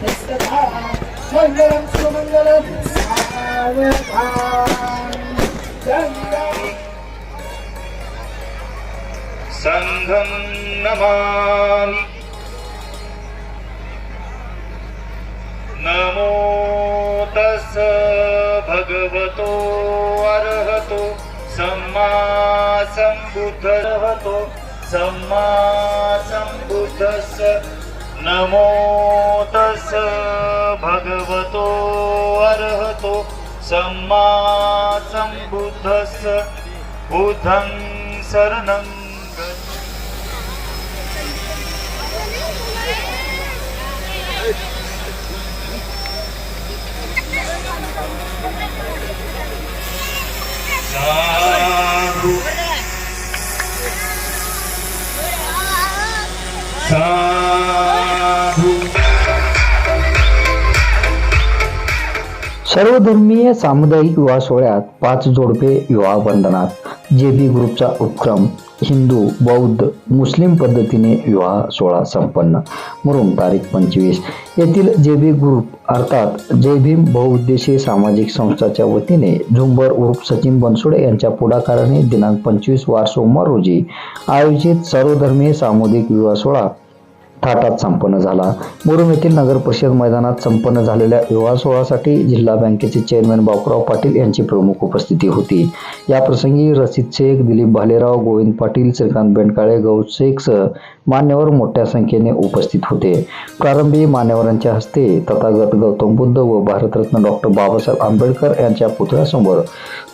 मंगलम सुमंगलम सङ्घं नमामि। नमो तस् भगवतो अर्हतो सम्मा सम्बुद्धरहतो सम्मा सम्बुद्धस्य नमो सम्मा सम्बुद्धस्य बुद्धं शरणं गच्छ। सर्वधर्मीय सामुदायिक विवाह सोहळ्यात पाच जोडपे विवाह बंधनात जे बी ग्रुपचा उपक्रम हिंदू बौद्ध मुस्लिम पद्धतीने विवाह सोहळा संपन्न. मुरुम तारीख पंचवीस. येथील जे बी ग्रुप अर्थात जय भीम बहुउद्देशीय सामाजिक संस्थाच्या वतीने झुंबर उर्फ सचिन बनसोडे यांच्या पुढाकाराने दिनांक पंचवीस वार सोमवार रोजी आयोजित सर्वधर्मीय सामुदायिक विवाह सोहळा थाटात संपन्न झाला. मुरुम येथील नगर परिषद मैदानात संपन्न झालेल्या विवाह सोहळ्यासाठी जिल्हा बँकेचे चेअरमॅन बापूराव पाटील यांची प्रमुख उपस्थिती होती. याप्रसंगी रसिद शेख दिलीप भालेराव गोविंद पाटील श्रीकांत बेंडकाळे गौद शेखसह मान्यवर मोठ्या संख्येने उपस्थित होते. प्रारंभी मान्यवरांच्या हस्ते तथागत गौतम बुद्ध व भारतरत्न डॉक्टर बाबासाहेब आंबेडकर यांच्या पुतळ्यासमोर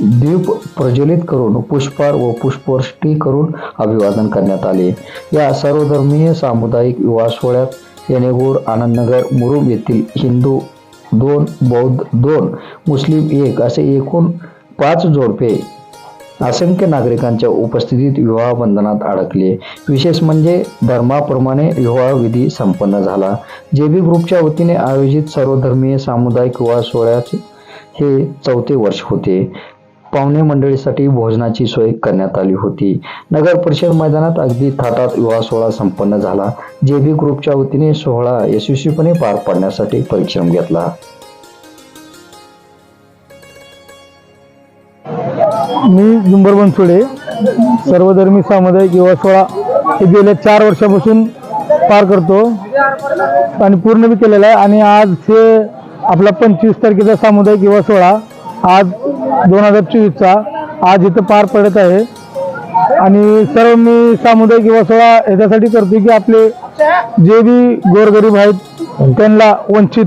दीप प्रज्वलित करून पुष्पार व पुष्पवृष्टी करून अभिवादन करण्यात आले. या सर्वधर्मीय सामुदायिक विवाह सोहळ्यात येणेगूर आनंदनगर मुरुम येथील हिंदू दोन बौद्ध दोन मुस्लिम एक असे एकूण पाच जोडपे असंख्य नागरिकांच्या उपस्थितीत विवाह बंधनात अडकले. विशेष म्हणजे धर्माप्रमाणे विवाह विधी संपन्न झाला. जे बी ग्रुपच्या वतीने आयोजित सर्वधर्मीय सामुदायिक विवाह सोहळ्याचे हे चौथे वर्ष होते. पाहुणे मंडळीसाठी भोजनाची सोय करण्यात आली होती. नगर परिषद मैदानात अगदी थाटात विवाह सोहळा संपन्न झाला. जे बी ग्रुपच्या वतीने सोहळा यशस्वीपणे पार पाडण्यासाठी परिश्रम घेतला. मी जुंबर बनसोडे सर्वधर्मी सामुदायिक युवा सोहळा हे गेल्या चार वर्षापासून पार करतो आणि पूर्ण बी केलेला आहे. आणि आज हे आपला पंचवीस तारखेचा सामुदायिक युवा सोहळा आज दोन हजार चोवीसचा आज इथं पार पडत आहे. आणि सर्व मी सामुदायिक युवा सोहळा याच्यासाठी करतो की आपले जे बी गोरगरीब आहेत त्यांना वंचित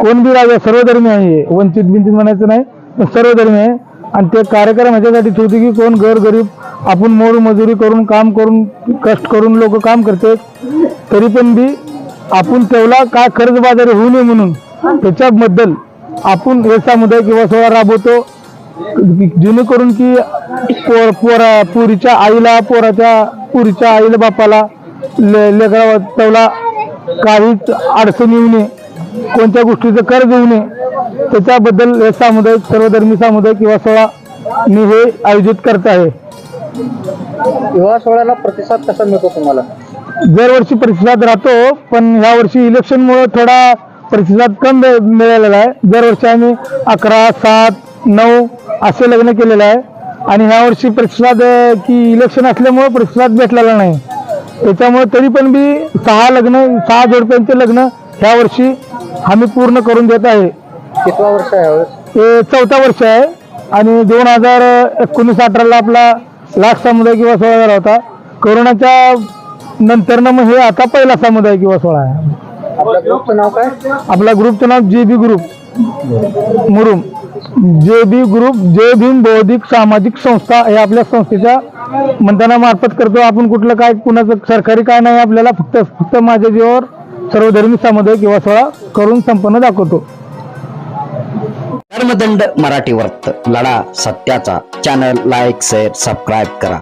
कोण बी राजा सर्वधर्मी आहे वंचित बिंचित म्हणायचं नाही पण सर्वधर्मी आहे. आणि ते कार्यक्रम ह्याच्यासाठी ठेवते की कोण घर गरीब आपण मोड मजुरी करून काम करून कष्ट करून लोक काम करते तरी पण बी आपण तेवढा काय कर्जबाजारी होऊ नये म्हणून त्याच्याबद्दल आपण हे समुदाय किंवा सोहळा राबवतो जेणेकरून की पोर पोरा पुरीच्या आईला पोराच्या पुरीच्या आईला बापाला ले लेकरा तेवढा काहीच अडचण येऊ नये. कोणत्या गोष्टीचं कर्ज येऊ नये त्याच्याबद्दल हे सामुदायिक सर्वधर्मी सामुदायिक किंवा सोहळा मी हे आयोजित करत आहे. विवाह सोहळ्याला प्रतिसाद कसा मिळतो तुम्हाला? दरवर्षी प्रतिसाद राहतो पण ह्या वर्षी इलेक्शनमुळे थोडा प्रतिसाद कम मिळ- मिळालेला आहे. दरवर्षी आम्ही अकरा सात नऊ असे लग्न केलेलं आहे. आणि ह्या वर्षी प्रतिसाद की इलेक्शन असल्यामुळे प्रतिसाद भेटलेला नाही. त्याच्यामुळे तरी पण बी सहा लग्न सहा जोडप्यांचे लग्न ह्या वर्षी आम्ही पूर्ण करून देत आहे. कितवा वर्ष आहे? हे चौथा वर्ष आहे. आणि दोन हजार एकोणीस अठराला आपला लाख समुदाय किंवा सोहळा झाला होता. कोरोनाच्या नंतरनं मग हे आता पहिला समुदाय किंवा सोहळा आहे. आपल्या ग्रुपचं नाव काय? आपला ग्रुपचं नाव जे बी ग्रुप. मुरुम. जे बी ग्रुप जय भीम बौद्धिक सामाजिक संस्था हे आपल्या संस्थेच्या मंथना मार्फत करतो. आपण कुठलं काय कुणाचं सरकारी काय नाही आपल्याला फक्त फक्त माझ्या जीवावर सर्वधर्मी सामुदायिक किंवा सोहळा करून संपन्न दाखवतो. धर्मदंड मराठी वर्त लढा सत्याचा. चॅनल लाईक शेअर सबस्क्राईब करा.